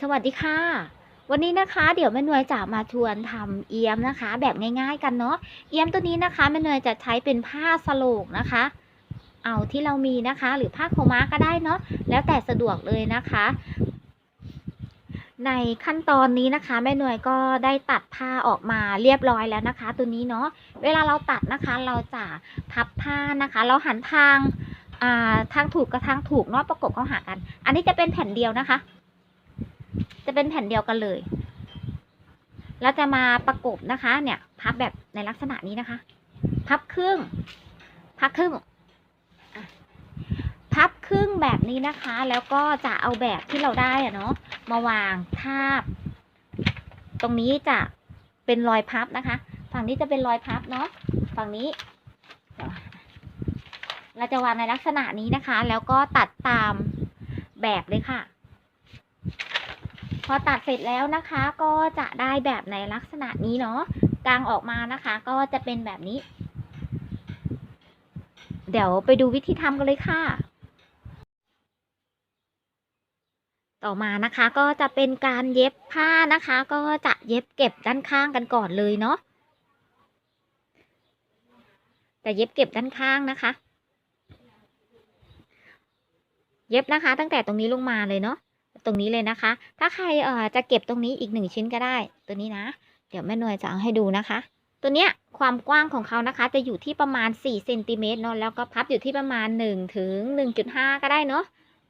สวัสดีค่ะ วันนี้นะคะเดี๋ยวแม่นวยจะมาชวนทำเอี๊ยมนะคะ แบบง่าย ๆ กันเนาะเอี๊ยมตัวนี้นะคะแม่นวยจะใช้เป็นผ้าสโลกนะคะ เอาที่เรามีนะคะ หรือผ้าโคม้าก็ได้เนาะแล้วแต่สะดวกเลยนะคะ ในขั้นตอนนี้นะคะแม่นวยก็ได้ตัดผ้าออกมาเรียบร้อยแล้วนะคะ ตัวนี้เนาะเวลาเราตัดนะคะเราจะพับผ้านะคะ เราหันทางอ่าทางถูกกับทางถูกเนาะประกบเข้าหากัน อันนี้จะเป็นแผ่นเดียวนะคะ จะเป็นแผ่นเดียวกันเลย เราจะมาประกบนะคะ เนี่ย พับแบบในลักษณะนี้นะคะ พับครึ่ง พับครึ่ง พับครึ่งแบบนี้นะคะ แล้วก็จะเอาแบบที่เราได้อะเนาะ มาวางทาบ ตรงนี้จะเป็นรอยพับนะคะ ฝั่งนี้จะเป็นรอยพับเนาะ ฝั่งนี้ เราจะวางในลักษณะนี้นะคะ แล้วก็ตัดตามแบบเลยค่ะ อตัดเสร็จแล้วนะคะก็จะได้แบบในลักษณะนี้เนาะกลางออกมานะคะ ก็จะเป็นแบบนี้ เดี๋ยวไปดูวิธีทำกันเลยค่ะ ต่อมานะคะก็จะเป็นการเย็บผ้านะคะ ก็จะเย็บเก็บด้านข้างกันก่อนเลยเนาะจะเย็บเก็บด้านข้างนะคะ เย็บนะคะตั้งแต่ตรงนี้ลงมาเลยเนาะ ตรงนี้เลยนะคะ ถ้าใครเอ่อจะเก็บตรงนี้อีกหนึ่งชิ้นก็ได้ ตัวนี้นะ เดี๋ยวแม่นวยจะเอาให้ดูนะคะ ตัวเนี้ยความกว้างของเขานะคะ จะอยู่ที่ประมาณ4เซนติเมตรเนาะแล้วก็พับอยู่ที่ประมาณ1ถึง1.5 ก็ได้เนาะ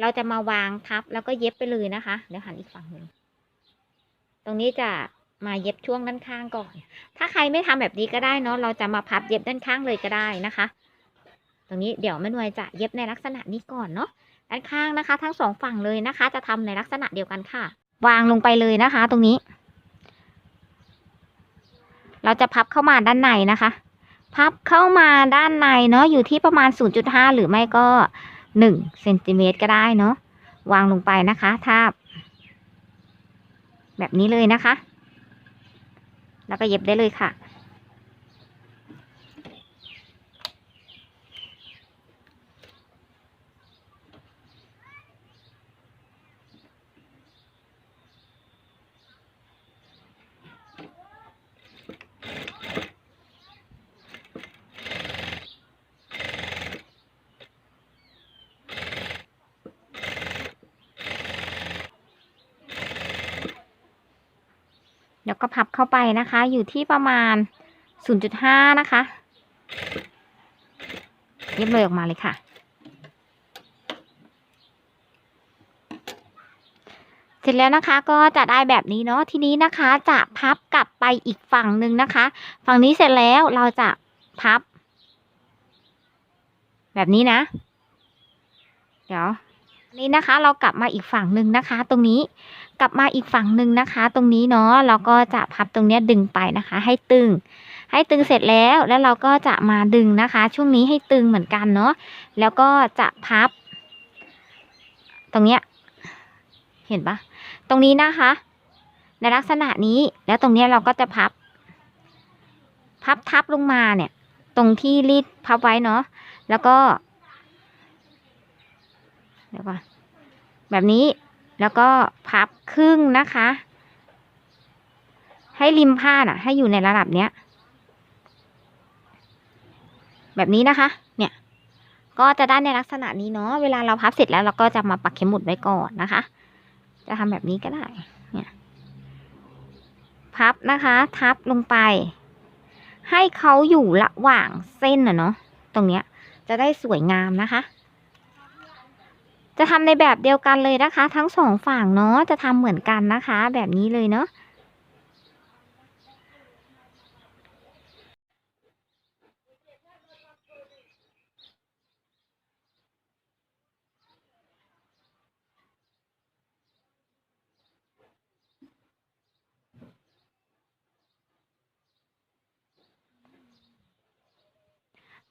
เราจะมาวางทับแล้วก็เย็บไปเลยนะคะเดี๋ยวหันอีกฝั่งหนึ่งตรงนี้จะมาเย็บช่วงด้านข้างก่อน ถ้าใครไม่ทำแบบนี้ก็ได้เนาะเราจะมาพับเย็บด้านข้างเลยก็ได้นะคะ ตรงนี้เดี๋ยวแม่นวยจะเย็บในลักษณะนี้ก่อนเนาะ ด้านข้างนะคะ ทั้งสองฝั่งเลยนะคะ จะทำในลักษณะเดียวกันค่ะ วางลงไปเลยนะคะ ตรงนี้ เราจะพับเข้ามาด้านในนะคะ พับเข้ามาด้านในเนาะอยู่ที่ประมาณ 0.5 หรือไม่ก็1เซนติเมตรก็ได้เนาะวางลงไปนะคะทาบแบบนี้เลยนะคะ แล้วก็เย็บได้เลยค่ะ เดี๋ยวก็พับเข้าไปนะคะ อยู่ที่ประมาณ 0.5 นะคะ เย็บเลยออกมาเลยค่ะ เสร็จแล้วนะคะก็จะได้แบบนี้เนาะ ทีนี้นะคะจะพับกลับไปอีกฝั่งหนึ่งนะคะ ฝั่งนี้เสร็จแล้วเราจะพับ แบบนี้นะ เดี๋ยวนี้นะคะ เรากลับมาอีกฝั่งหนึ่งนะคะ ตรงนี้ กลับมาอีกฝั่งหนึ่งนะคะ ตรงนี้เนาะเราก็จะพับตรงเนี้ยดึงไปนะคะ ให้ตึง ให้ตึงเสร็จแล้วแล้วเราก็จะมาดึงนะคะ ช่วงนี้ให้ตึงเหมือนกันเนาะแล้วก็จะพับ ตรงเนี้ยเห็นปะตรงนี้นะคะ ในลักษณะนี้แล้วตรงเนี้ยเราก็จะพับ พับทับลงมาเนี่ย ตรงที่รีดพับไว้เนาะแล้วก็เดี๋ยวก่อนแบบนี้ แล้วก็พับครึ่งนะคะ ให้ริมผ้าน่ะ ให้อยู่ในระดับเนี้ย แบบนี้นะคะ เนี่ย ก็จะได้ในลักษณะนี้เนาะ เวลาเราพับเสร็จแล้วเราก็จะมาปักเข็มหมุดไว้ก่อนนะคะ จะทำแบบนี้ก็ได้ เนี่ย พับนะคะ ทับลงไป ให้เขาอยู่ระหว่างเส้นน่ะเนาะ ตรงเนี้ย จะได้สวยงามนะคะ จะทำในแบบเดียวกันเลยนะคะ ทั้งสองฝั่งเนาะจะทำเหมือนกันนะคะ แบบนี้เลยเนาะ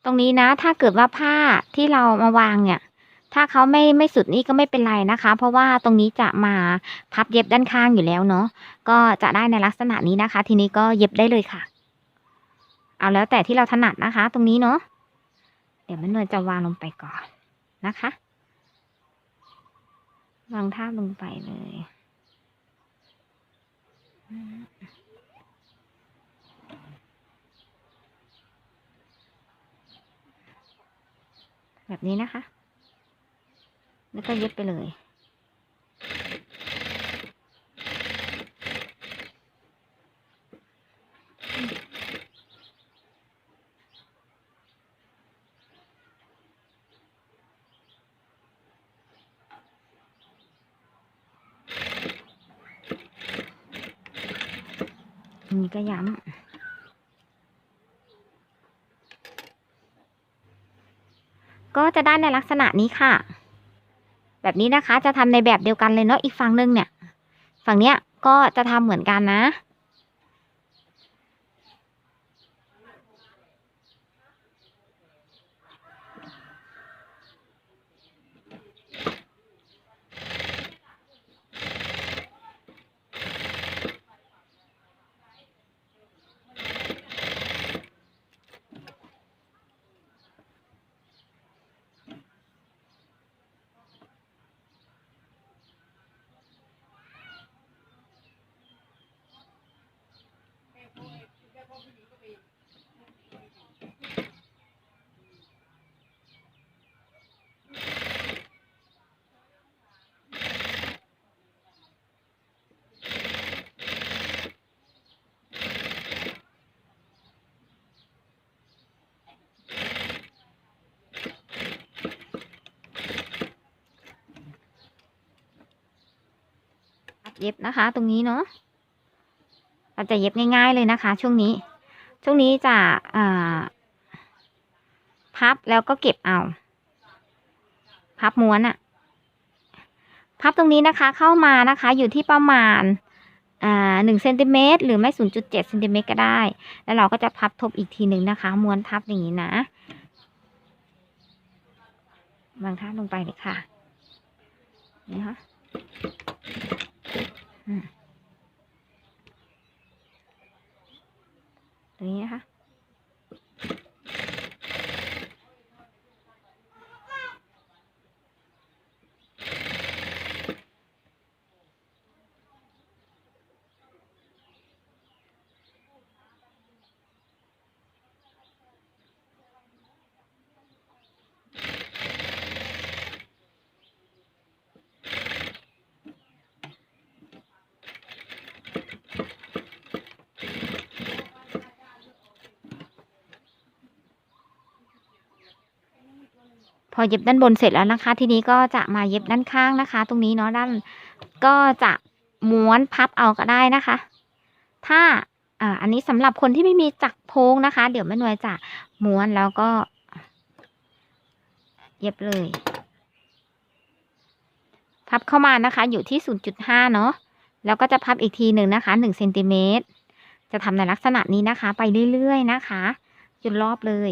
ตรงนี้นะถ้าเกิดว่าผ้าที่เรามาวางเนี่ย ถ้าเขาไม่ไม่สุดนี่ก็ไม่เป็นไรนะคะ เพราะว่าตรงนี้จะมาพับเย็บด้านข้างอยู่แล้วเนาะก็จะได้ในลักษณะนี้นะคะ ทีนี้ก็เย็บได้เลยค่ะ เอาแล้วแต่ที่เราถนัดนะคะ ตรงนี้เนาะเดี๋ยวแม่นวลจะวางลงไปก่อนนะคะวางท่าลงไปเลยแบบนี้นะคะ แล้วก็เย็บไปเลยอันนี้ก็ย้ำก็จะได้ในลักษณะนี้ค่ะ แบบนี้นะคะจะทำในแบบเดียวกันเลยเนาะอีกฝั่งหนึ่งเนี่ย ฝั่งเนี้ยก็จะทำเหมือนกันนะ เย็บนะคะ ตรงนี้เนาะเราจะเย็บง่าย ๆเลยนะคะ ช่วงนี้ ช่วงนี้จะพับแล้วก็เก็บเอา พับม้วนอะพับตรงนี้นะคะ เข้ามานะคะ อยู่ที่ประมาณอ่าหนึ่งเซนติเมตรหรือไม่ศูนย์จุดเจ็ดเซนติเมตรก็ได้ แล้วเราก็จะพับทบอีกทีหนึ่งนะคะ ม้วนทับอย่างนี้นะวางท่าลงไปเลยค่ะนี่ค่ะ ตรงนี้นะคะ พอเย็บด้านบนเสร็จแล้วนะคะ ทีนี้ก็จะมาเย็บด้านข้างนะคะ ตรงนี้เนาะด้านก็จะม้วนพับเอาก็ได้นะคะ ถ้าอ่าอันนี้สำหรับคนที่ไม่มีจักรโพงนะคะ เดี๋ยวแม่หนวยจะม้วนแล้วก็ เย็บเลย พับเข้ามานะคะ อยู่ที่0.5เนาะแล้วก็จะพับอีกทีหนึ่งนะคะ1เซนติเมตรจะทำในลักษณะนี้นะคะ ไปเรื่อยๆนะคะ จนรอบเลย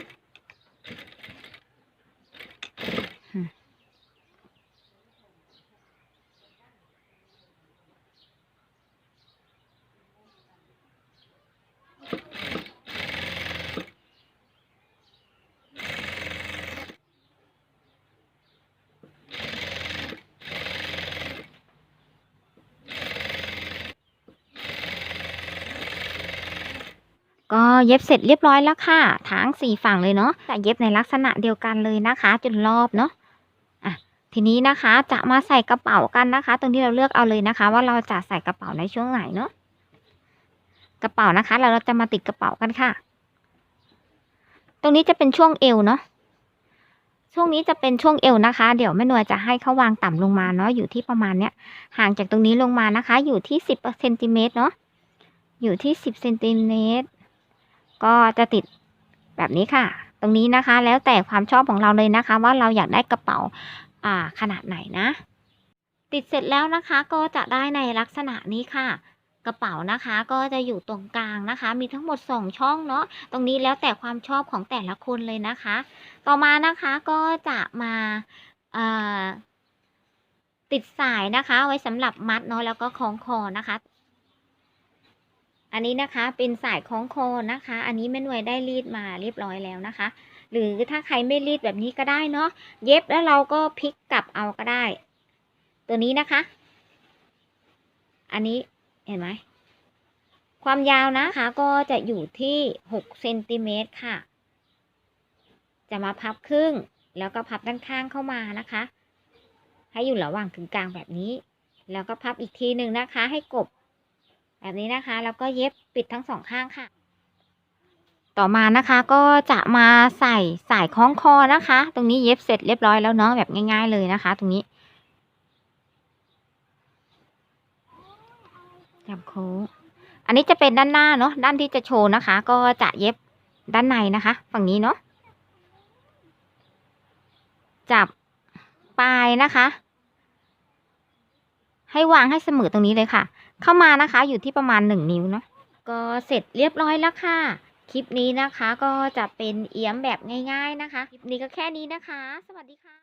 ก็เย็บเสร็จเรียบร้อยแล้วค่ะ ทั้งสี่ฝั่งเลยเนาะแต่เย็บในลักษณะเดียวกันเลยนะคะ จนรอบเนาะอะทีนี้นะคะจะมาใส่กระเป๋ากันนะคะ ตรงที่เราเลือกเอาเลยนะคะ ว่าเราจะใส่กระเป๋าในช่วงไหนเนาะกระเป๋านะคะแล้วเราจะมาติดกระเป๋ากันค่ะ ตรงนี้จะเป็นช่วงเอวเนาะช่วงนี้จะเป็นช่วงเอวนะคะ เดี๋ยวแม่นวลจะให้เขาวางต่ำลงมาเนาะอยู่ที่ประมาณเนี้ยห่างจากตรงนี้ลงมานะคะ อยู่ที่สิบเซนติเมตรเนาะอยู่ที่สิบเซนติเมตร ก็จะติดแบบนี้ค่ะ ตรงนี้นะคะ แล้วแต่ความชอบของเราเลยนะคะ ว่าเราอยากได้กระเป๋าอ่าขนาดไหนนะ ติดเสร็จแล้วนะคะ ก็จะได้ในลักษณะนี้ค่ะ กระเป๋านะคะก็จะอยู่ตรงกลางนะคะ มีทั้งหมดสองช่องเนาะตรงนี้แล้วแต่ความชอบของแต่ละคนเลยนะคะ ต่อมานะคะก็จะมาอ่าติดสายนะคะ ไว้สำหรับมัดเนาะแล้วก็คล้องคอนะคะ อันนี้นะคะเป็นสายคล้องคอนะคะ อันนี้แม่หน่วยได้รีดมาเรียบร้อยแล้วนะคะ หรือถ้าใครไม่รีดแบบนี้ก็ได้เนาะเย็บแล้วเราก็พลิกกลับเอาก็ได้ ตัวนี้นะคะ อันนี้เห็นไหมความยาวนะคะก็จะอยู่ที่หกเซนติเมตรค่ะ จะมาพับครึ่งแล้วก็พับด้านข้างเข้ามานะคะ ให้อยู่ระหว่างถึงกลางแบบนี้ แล้วก็พับอีกทีหนึ่งนะคะ ให้กบ แบบนี้นะคะ แล้วก็เย็บปิดทั้งสองข้างค่ะ ต่อมานะคะก็จะมาใส่สายคล้องคอนะคะ ตรงนี้เย็บเสร็จเรียบร้อยแล้วเนาะแบบง่าย ๆ เลยนะคะ ตรงนี้จับโค้งอันนี้จะเป็นด้านหน้าเนาะด้านที่จะโชว์นะคะ ก็จะเย็บด้านในนะคะ ฝั่งนี้เนาะจับปลายนะคะ ให้วางให้เสมอตรงนี้เลยค่ะ เข้ามานะคะ อยู่ที่ประมาณหนึ่งนิ้วเนาะก็เสร็จเรียบร้อยแล้วค่ะ คลิปนี้นะคะก็จะเป็นเอี้ยมแบบง่าย ๆนะคะ คลิปนี้ก็แค่นี้นะคะ สวัสดีค่ะ